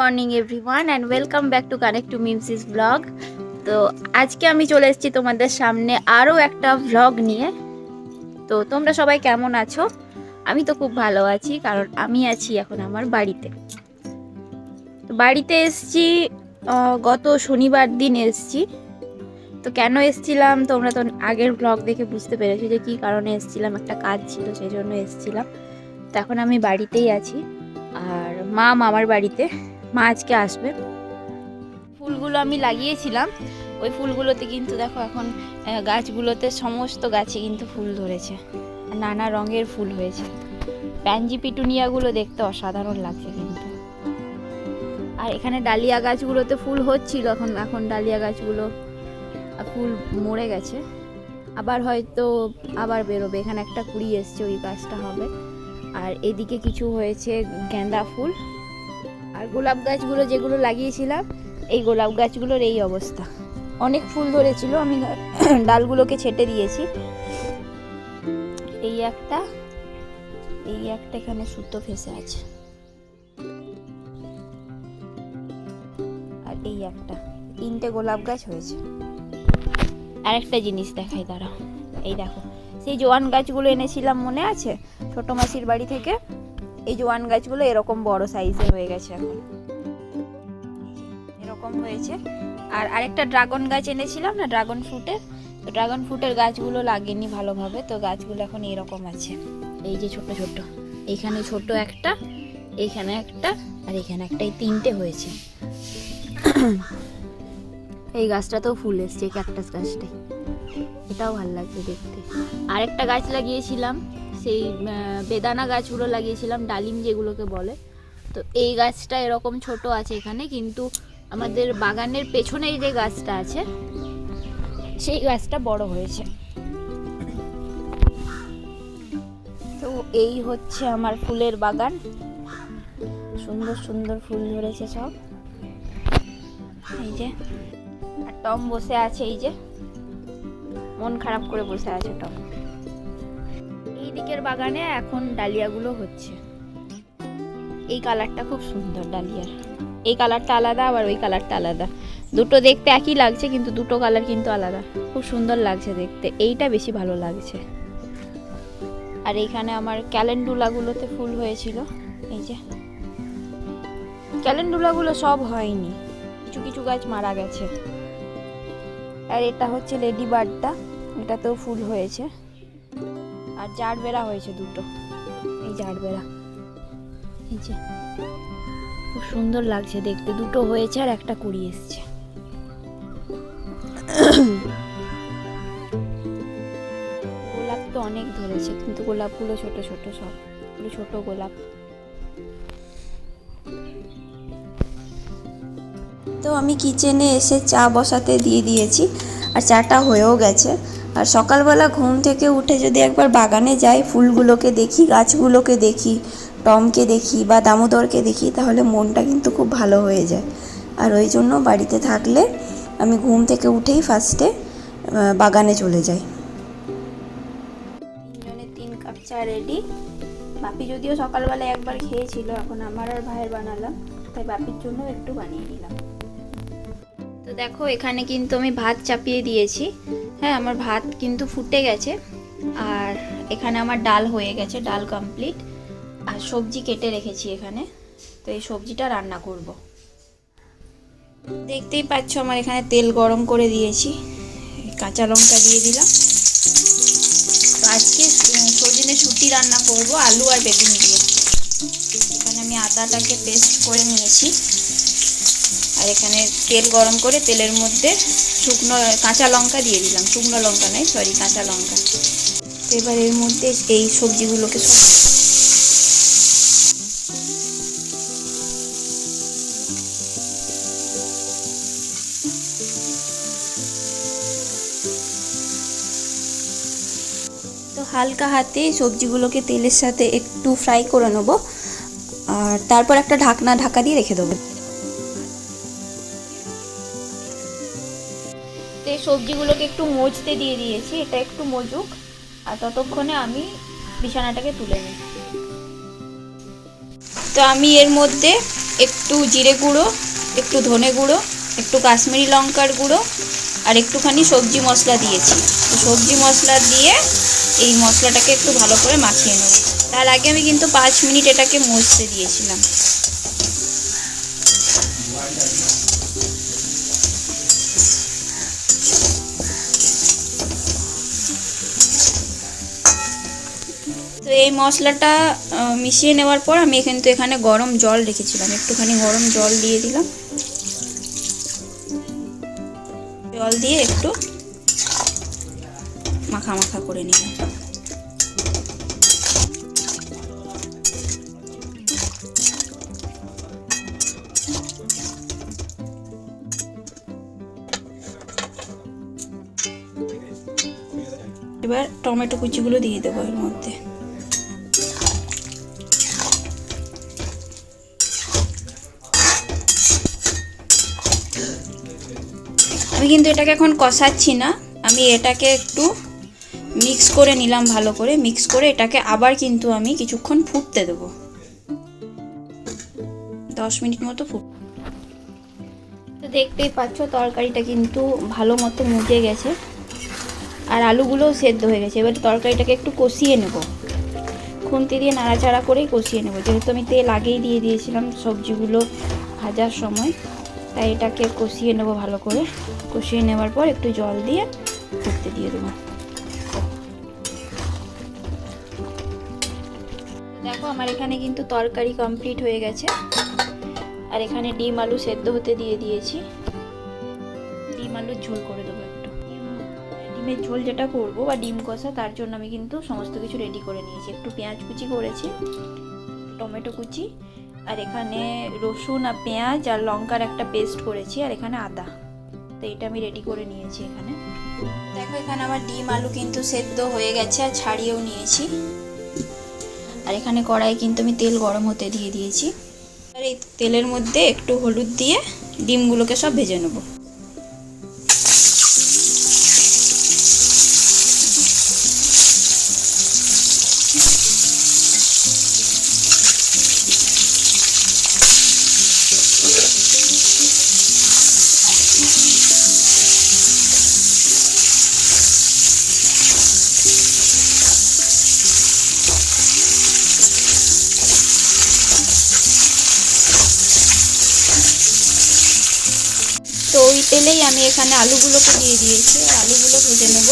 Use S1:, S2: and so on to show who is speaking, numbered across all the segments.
S1: Morning everyone and welcome back to connect to Mimsis blog তো আজকে আমি চলে এসেছি তোমাদের সামনে আরও একটা ভ্লগ নিয়ে। তো তোমরা সবাই কেমন আছো? আমি তো খুব ভালো আছি কারণ আমি আছি এখন আমার বাড়িতে। তো বাড়িতে এসছি গত শনিবার দিন এসছি। তো কেন এসছিলাম? তোমরা তো আগের ব্লগ দেখে বুঝতে পেরেছ যে কী কারণে এসেছিলাম একটা কাজ ছিল সেই জন্য এসেছিলাম। তো এখন আমি বাড়িতেই আছি আর মা মামার বাড়িতে। মা আজকে আসবে। ফুলগুলো আমি লাগিয়েছিলাম। ওই ফুলগুলোতে কিন্তু দেখো এখন গাছগুলোতে সমস্ত গাছে কিন্তু ফুল ধরেছে। নানা রঙের ফুল হয়েছে। প্যানজি পিটুনিয়াগুলো দেখতে অসাধারণ লাগছে কিন্তু। আর এখানে ডালিয়া গাছগুলোতে ফুল হচ্ছিল, এখন এখন ডালিয়া গাছগুলো ফুল মরে গেছে। আবার হয়তো আবার বেরোবে। এখানে একটা কুড়ি এসছে, ওই গাছটা হবে। আর এদিকে কিছু হয়েছে গেঁদা ফুল। আর গোলাপ গাছগুলো যেগুলো লাগিয়েছিলাম, এই গোলাপ গাছগুলোর এই অবস্থা। অনেক ফুল ধরেছিল, আমি ডালগুলোকে ছেটে দিয়েছি। এই একটা এই একটা এখানে সুতো ফেসে আছে। আর এই একটা, তিনটে গোলাপ গাছ হয়েছে। আর একটা জিনিস দেখাই, দাঁড়াও। এই দেখো, সেই জোয়ান গাছগুলো এনেছিলাম মনে আছে? ছোট মাসির বাড়ি থেকে। এই জোয়ান গাছগুলো এরকম বড় সাইজের হয়ে গেছে এখন। এরকম হয়েছে। আর আরেকটা ড্রাগন গাছ এনেছিলাম না ড্রাগন ফ্রুটের তো ড্রাগন ফ্রুটের গাছগুলো লাগেনি ভালোভাবে, তো গাছগুলো এখন এরকম আছে। এই যে ছোট ছোট এইখানে ছোট একটা এইখানে একটা, আর এখানে একটা, এই তিনটে হয়েছে। এই গাছটাতেও ফুল এসছে ক্যাকটাস গাছটাই এটাও ভালো লাগছে দেখতে। আরেকটা গাছ লাগিয়েছিলাম সেই বেদানা গাছগুলো লাগিয়েছিলাম, ডালিম যেগুলোকে বলে। তো এই গাছটা এরকম ছোট আছে এখানে, কিন্তু আমাদের বাগানের পেছনেই যে গাছটা আছে, সেই গাছটা বড় হয়েছে। তো এই হচ্ছে আমার ফুলের বাগান। সুন্দর সুন্দর ফুল ধরেছে সব। এই যে টম বসে আছে, এই যে। মন খারাপ করে বসে আছে টম। দিকের বাগানে এখন ডালিয়াগুলো হচ্ছে। এই কালারটা খুব সুন্দর ডালিয়ার। এই কালারটা আলাদা, আবার ওই কালারটা আলাদা। দুটো দেখতে একই লাগছে, কিন্তু দুটো কালার কিন্তু আলাদা। খুব সুন্দর লাগছে দেখতে। এইটা বেশি ভালো লাগছে। আর এইখানে আমার ক্যালেন্ডুলাগুলোতে ফুল হয়েছিল। এই যে। ক্যালেন্ডুলাগুলো সব হয়নি। কিছু কিছু গাছ মারা গেছে। আর এটা হচ্ছে লেডি বার্ডটা। এটাতেও ফুল হয়েছে। আর জাট বেড়া হয়েছে দুটো। এই জারবেরা। এই যে, খুব সুন্দর লাগছে দেখতে। দুটো হয়েছে আর একটা কুড়ি এসছে। গোলাপ তো অনেক ধরেছে, কিন্তু গোলাপগুলো ছোট ছোট সব। ছোট গোলাপ।
S2: তো আমি কিচেনে এসে চা বসাতে দিয়ে দিয়েছি, আর চাটা হয়েও গেছে। আর সকালবেলা ঘুম থেকে উঠে যদি একবার বাগানে যাই, ফুলগুলোকে দেখি, গাছগুলোকে দেখি, টমকে দেখি বা দামোদরকে দেখি, তাহলে মনটা কিন্তু খুব ভালো হয়ে যায়। আর ওই জন্য বাড়িতে থাকলে আমি ঘুম থেকে উঠেই ফার্স্টে বাগানে চলে যাই।
S1: তিন কাপ চা রেডি বাপি যদিও সকালবেলা একবার খেয়েছিল, এখন আমার আর ভাইয়ের বানালাম, তাই বাপির জন্য একটু বানিয়ে নিলাম। তো দেখো, এখানে কিন্তু আমি ভাত চাপিয়ে দিয়েছি। হ্যাঁ আমার ভাত কিন্তু ফুটে গেছে। আর এখানে আমার ডাল হয়ে গেছে, ডাল কমপ্লিট আর সবজি কেটে রেখেছি এখানে। তো এই সবজিটা রান্না করব। দেখতেই পাচ্ছ, আমার এখানে তেল গরম করে দিয়েছি। কাঁচা লঙ্কা দিয়ে দিলাম। তো আজকে সজনে শুটি রান্না করব, আলু আর বেগুন দিয়ে। এখানে আমি আদাটাকে পেস্ট করে নিয়েছি। আর এখানে তেল গরম করে তেলের মধ্যে শুকনো কাঁচা লঙ্কা দিয়ে দিলাম। শুকনো লঙ্কা নয় সরি কাঁচা লঙ্কা। এবার এর মধ্যে এই সবজিগুলোকে সব তো হালকা হাতে সবজিগুলোকে তেলের সাথে একটু ফ্রাই করে নেব। আর তারপর একটা ঢাকনা ঢাকা দিয়ে রেখে দেবো। সবজিগুলোকে একটু মজতে দিয়ে দিয়েছি, এটা একটু মজুক, আর ততক্ষণে আমি বিছানাটাকে তুলে নিই তো আমি এর মধ্যে একটু জিরে গুঁড়ো, একটু ধনে গুঁড়ো, একটু কাশ্মীরি লঙ্কার গুঁড়ো, আর একটুখানি সবজি মশলা দিয়েছি। তো সবজি মশলা দিয়ে এই মশলাটাকে একটু ভালো করে মাখিয়ে নেব। তার আগে আমি কিন্তু পাঁচ মিনিট এটাকে মুছতে দিয়েছিলাম। এই মশলাটা মিশিয়ে নেওয়ার পর আমি কিন্তু এখানে গরম জল রেখেছিলাম। একটুখানি গরম জল দিয়ে দিলাম। জল দিয়ে একটু মাখা মাখা করে নিলাম। এবার টমেটো কুচিগুলো দিয়ে দেবো এর মধ্যে। কিন্তু এটাকে এখন কষাচ্ছি না। আমি এটাকে একটু মিক্স করে নিলাম ভালো করে। মিক্স করে এটাকে আবার কিন্তু আমি কিছুক্ষণ ফুটতে দেবো। দশ মিনিট মতো ফুট তো দেখতেই পাচ্ছ, তরকারিটা কিন্তু ভালো মতো মুখে গেছে। আর আলুগুলোও সেদ্ধ হয়ে গেছে। এবার তরকারিটাকে একটু কষিয়ে নেব। খুন্তি দিয়ে নাড়াচাড়া করেই কষিয়ে নেব। যেহেতু আমি তেল আগেই দিয়ে দিয়েছিলাম সবজিগুলো ভাজার সময়। তাই এটাকে কষিয়ে নেব ভালো করে। কষিয়ে নেওয়ার পর একটু জল দিয়ে ফুটতে দিয়ে দেবো। দেখো আমার এখানে কিন্তু তরকারি কমপ্লিট হয়ে গেছে। আর এখানে ডিম আলু সেদ্ধ হতে দিয়ে দিয়েছি। ডিম আলুর ঝোল করে দেবো একটু। ডিম- ডিমের ঝোল যেটা করব বা ডিম কষা, তার জন্য আমি কিন্তু সমস্ত কিছু রেডি করে নিয়েছি। একটু পেঁয়াজ কুচি করেছি, টমেটো কুচি আর এখানে রসুন আর পেঁয়াজ আর লঙ্কার একটা পেস্ট করেছি আর এখানে আদা। তো এটা আমি রেডি করে নিয়েছি এখানে। দেখো এখানে আমার ডিম, আলু কিন্তু সেদ্ধ হয়ে গেছে আর ছাড়িয়েও নিয়েছি। আর এখানে কড়াই কিন্তু আমি তেল গরম হতে দিয়ে দিয়েছি। আর এই তেলের মধ্যে একটু হলুদ দিয়ে ডিমগুলোকে সব ভেজে নেব। তেলেই আমি এখানে আলুগুলোকে দিয়ে দিয়েছি। আর আলুগুলো ভেজে নেব।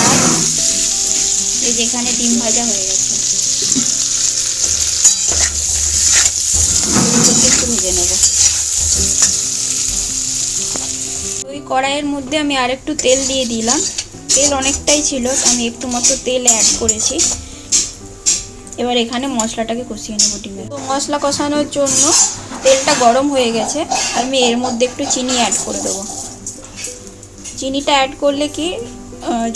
S1: আর এই যেখানে ডিম ভাজা হয়ে গেছে। একটু ভেজে নেব। ওই কড়াইয়ের মধ্যে আমি আরেকটু তেল দিয়ে দিলাম। তেল অনেকটাই ছিল আমি একটু মতো তেল অ্যাড করেছি। এবার এখানে মশলাটাকে কষিয়ে নেব ডিমের তো মশলা কষানোর জন্য তেলটা গরম হয়ে গেছে, আমি এর মধ্যে একটু চিনি অ্যাড করে দেবো। চিনিটা অ্যাড করলে কি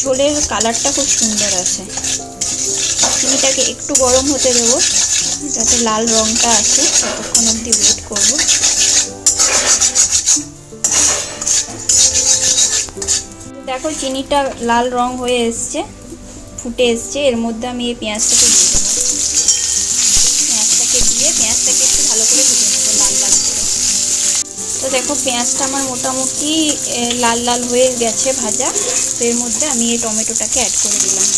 S1: ঝোলের কালারটা খুব সুন্দর আসে। চিনিটাকে একটু গরম হতে দেবো, যাতে লাল রঙটা আসে, ততক্ষণ অবধি ওয়েট করব। দেখো, চিনিটা লাল রং হয়ে এসছে, ফুটে এসছে, এর মধ্যে আমি এই পেঁয়াজটাকে দিয়ে দেবো। পেঁয়াজটাকে দিয়ে, পেঁয়াজটাকে একটু ভালো করে ভেজে লাল লাল করে তো দেখো পেঁয়াজটা আমার মোটামুটি লাল লাল হয়ে গেছে ভাজা। তো এর মধ্যে আমি এই টমেটোটাকে অ্যাড করে দিলাম।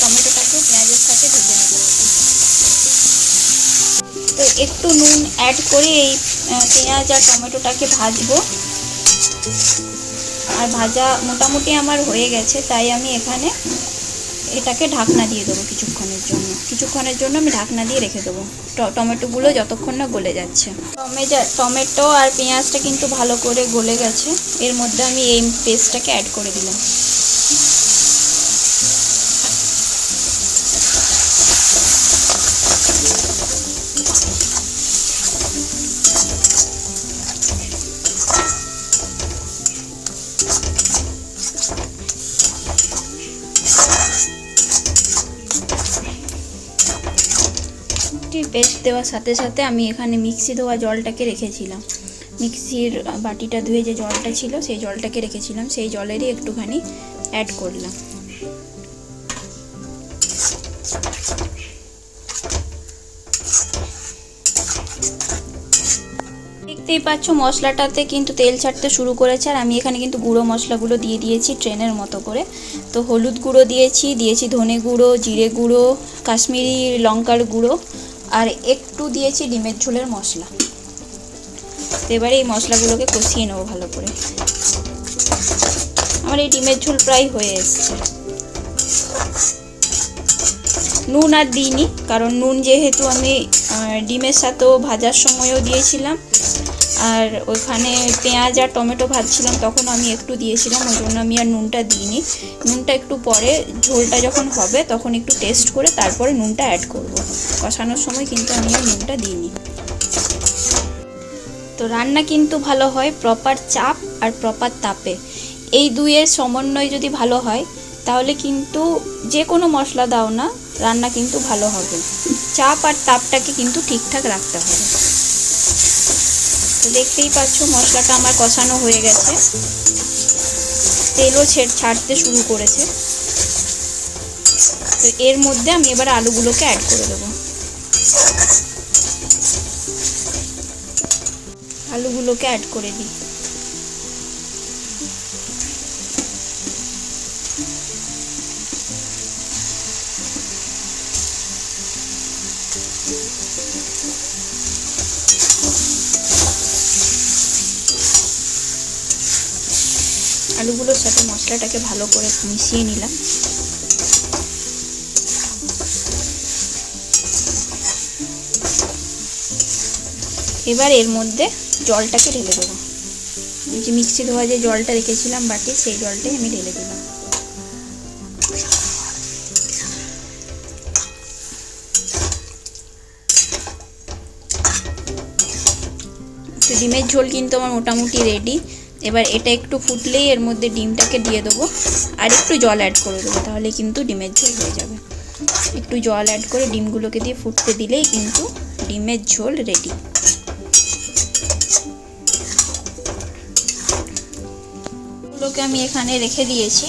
S1: টমেটোটাকে পেঁয়াজের সাথে ভেজে নেব। তো একটু নুন অ্যাড করে এই পেঁয়াজ আর টমেটোটাকে ভাজবো। আর ভাজা মোটামুটি আমার হয়ে গেছে, তাই আমি এখানে এটাকে ঢাকনা দিয়ে দেবো কিছুক্ষণের জন্য। কিছুক্ষণের জন্য আমি ঢাকনা দিয়ে রেখে দেবো। টমেটোগুলো যতক্ষণ না গলে যাচ্ছে। টমেটো টমেটো আর পেঁয়াজটা কিন্তু ভালো করে গলে গেছে। এর মধ্যে আমি এই পেস্টটাকে অ্যাড করে দিলাম। পেস্ট দেওয়ার সাথে সাথে আমি এখানে মিক্সি ধোয়া জলটাকে রেখেছিলাম। মিক্সির বাটিটা ধুয়ে যে জলটা ছিল, সেই জলটাকে রেখেছিলাম। সেই জলেরই একটুখানি অ্যাড করলাম। দেখতেই পাচ্ছ, মশলাটাতে কিন্তু তেল ছাড়তে শুরু করেছে, আর আমি এখানে কিন্তু গুঁড়ো মশলাগুলো দিয়ে দিয়েছি ট্রেনের মতো করে। তো হলুদ গুঁড়ো দিয়েছি দিয়েছি ধনে গুঁড়ো, জিরে গুঁড়ো, কাশ্মীরি লঙ্কার গুঁড়ো। আর একটু দিয়েছি ডিমের ঝোলের মশলা। এবারে এই মশলাগুলোকে কষিয়ে নেব ভালো করে। আমার এই ডিমের ঝোল প্রায় হয়ে এসছে। নুন আর দিইনি, কারণ নুন যেহেতু আমি ডিমের সাথেও ভাজার সময়ও দিয়েছিলাম। আর ওখানে পেঁয়াজ আর টমেটো ভাজছিলাম, তখন আমি একটু দিয়েছিলাম, ওই জন্য আমি আর নুনটা দিইনি। নুনটা একটু পরে ঝোলটা যখন হবে, তখন একটু টেস্ট করে তারপরে নুনটা অ্যাড করব। কষানোর সময় কিন্তু আমি আর নুনটা দিইনি। তো রান্না কিন্তু ভালো হয় প্রপার চাপ আর প্রপার তাপে। এই দুইয়ের সমন্বয় যদি ভালো হয়, তাহলে কিন্তু যে কোনো মশলা দাও না, রান্না কিন্তু ভালো হবে। চাপ আর তাপটাকে কিন্তু ঠিকঠাক রাখতে হবে। দেখতেই পাচ্ছ, মশলাটা আমার কষানো হয়ে গেছে। তেলও ছেড় ছাড়তে শুরু করেছে। তো এর মধ্যে আমি এবার আলুগুলোকে অ্যাড করে দেবো। আলুগুলোকে অ্যাড করে দিই। আলুগুলোর সাথে মশলাটাকে ভালো করে মিশিয়ে নিলাম। এবার এর মধ্যে জলটাকে ঢেলে দেবো। যে মিক্সি ধোয়া যে জলটা রেখেছিলাম বাটি, সেই জলটাই আমি ঢেলে দিলাম। ডিমের ঝোল কিন্তু আমার মোটামুটি রেডি এবার এটা একটু ফুটলেই এর মধ্যে ডিমটাকে দিয়ে দেবো। আর একটু জল অ্যাড করে দেবো, তাহলে কিন্তু ডিমের ঝোল হয়ে যাবে। একটু জল অ্যাড করে ডিমগুলোকে দিয়ে ফুটতে দিলেই কিন্তু ডিমের ঝোল রেডি গুলোকে আমি এখানে রেখে দিয়েছি,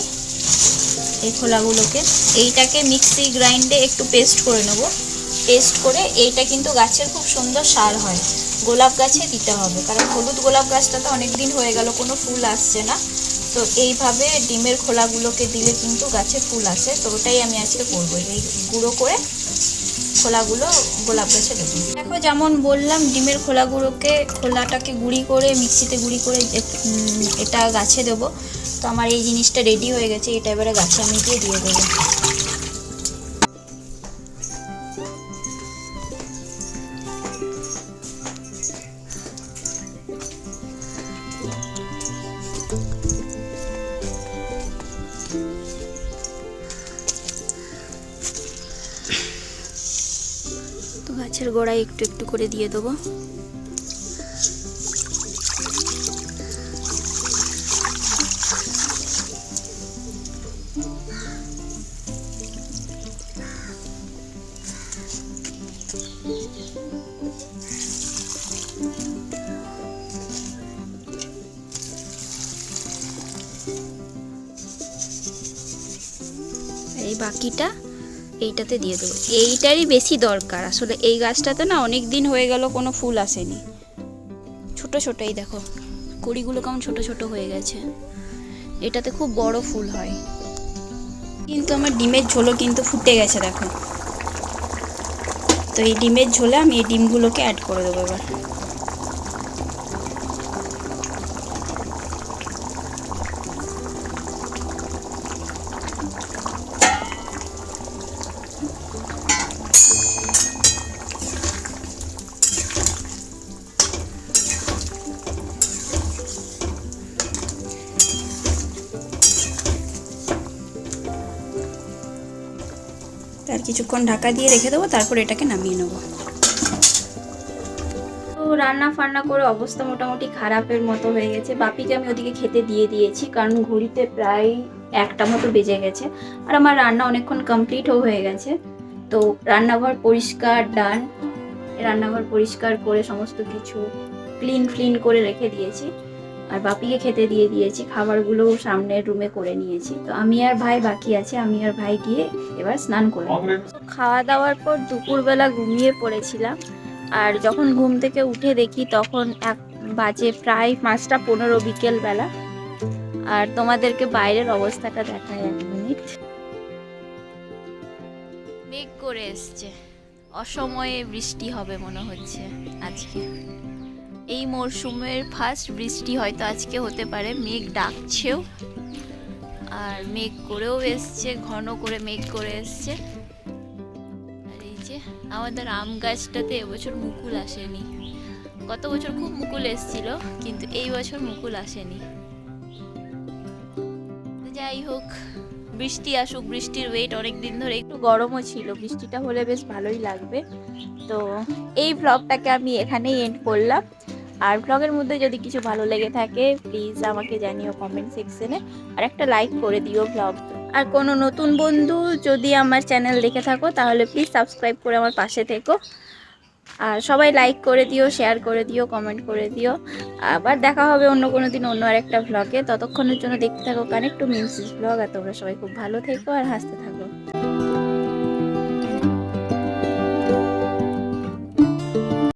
S1: এই খোলাগুলোকে। এইটাকে মিক্সি গ্রাইন্ডে একটু পেস্ট করে নেব। পেস্ট করে এইটা কিন্তু গাছের খুব সুন্দর সার হয়। গোলাপ গাছে দিতে হবে। কারণ হলুদ গোলাপ গাছটাতে অনেক দিন হয়ে গেল, কোনো ফুল আসছে না। তো এইভাবে ডিমের খোলাগুলোকে দিলে কিন্তু গাছে ফুল আসে। তো ওটাই আমি আজকে করব। এই গুঁড়ো করে খোলাগুলো গোলাপ গাছে দেবো। দেখো, যেমন বললাম, ডিমের খোলাগুলোকে, খোলাটাকে গুঁড়ি করে, মিক্সিতে গুঁড়ি করে এটা গাছে দেবো। তো আমার এই জিনিসটা রেডি হয়ে গেছে। এটা এবারে গাছে আমি দিয়ে দিয়ে দেবো। তো গাছের গোড়ায় একটু একটু করে দিয়ে দেবো। এই বাকিটা এইটাতে দিয়ে দেবো। এইটারই বেশি দরকার। আসলে এই গাছটাতে না অনেক দিন হয়ে গেল কোনো ফুল আসেনি। ছোট ছোট, এই দেখো, কুড়িগুলো কেমন ছোট ছোট হয়ে গেছে। এটাতে খুব বড় ফুল হয়। কিন্তু আমার ডিমের ঝোলও কিন্তু ফুটে গেছে, দেখো। তো এই ডিমের ঝোলে আমি এই ডিমগুলোকে অ্যাড করে দেবো এবার। কিছুক্ষণ ঢাকা দিয়ে রেখে দেবো, তারপর এটাকে নামিয়ে নেব। রান্না ফান্না করে অবস্থা মোটামুটি খারাপের মতো হয়ে গেছে। বাপিকে আমি ওদিকে খেতে দিয়ে দিয়েছি, কারণ ঘড়িতে প্রায় একটা মতো বেজে গেছে। আর আমার রান্না অনেকক্ষণ কমপ্লিটও হয়ে গেছে। তো রান্নাঘর পরিষ্কার, ডান। রান্নাঘর পরিষ্কার করে সমস্ত কিছু ক্লিন ফ্লিন করে রেখে দিয়েছি। আর বাপিকে খেতে দিয়ে দিয়েছি খাবারগুলো সামনের রুমে করে নিয়েছি। তো আমি আর ভাই বাকি আছে আমি আর ভাই গিয়ে এবার স্নান করে। খাওয়া দাওয়ার পর দুপুরবেলা ঘুমিয়ে পড়েছিলাম আর যখন ঘুম থেকে উঠে দেখি তখন এক বাজে প্রায় পাঁচটা পনেরো বিকেলবেলা। আর তোমাদেরকে বাইরের অবস্থাটা দেখায় এক মিনিট। মেঘ করে এসছে অসময়ে বৃষ্টি হবে মনে হচ্ছে আজকে। এই মরশুমের ফার্স্ট বৃষ্টি হয়তো আজকে হতে পারে। মেঘ ডাকছেও। আর মেঘ করেও এসছে, ঘন করে মেঘ করে এসছে। আর এই যে আমাদের আম গাছটাতে এবছর মুকুল আসেনি। গত বছর খুব মুকুল এসেছিল, কিন্তু এই বছর মুকুল আসেনি। যাই হোক, বৃষ্টি আসুক, বৃষ্টির ওয়েট অনেক দিন ধরে একটু গরমও ছিল। বৃষ্টিটা হলে বেশ ভালোই লাগবে। তো এই ব্লগটাকে আমি এখানেই এন্ড করলাম। আর ব্লগের মধ্যে যদি কিছু ভালো লেগে থাকে প্লিজ আমাকে জানিও কমেন্ট সেকশনে আর একটা লাইক করে দিও ব্লগ আর কোনো নতুন বন্ধু যদি আমার চ্যানেল দেখে থাকো, তাহলে প্লিজ সাবস্ক্রাইব করে আমার পাশে থেকো। আর সবাই লাইক করে দিও শেয়ার করে দিও কমেন্ট করে দিও। আবার দেখা হবে অন্য কোনো দিন অন্য আরেকটা ভ্লগে ততক্ষণের জন্য দেখতে থাকো কানেক্ট টু মিউজিক ব্লগ আর তোমরা সবাই খুব ভালো থেকো আর হাসতে থাকো।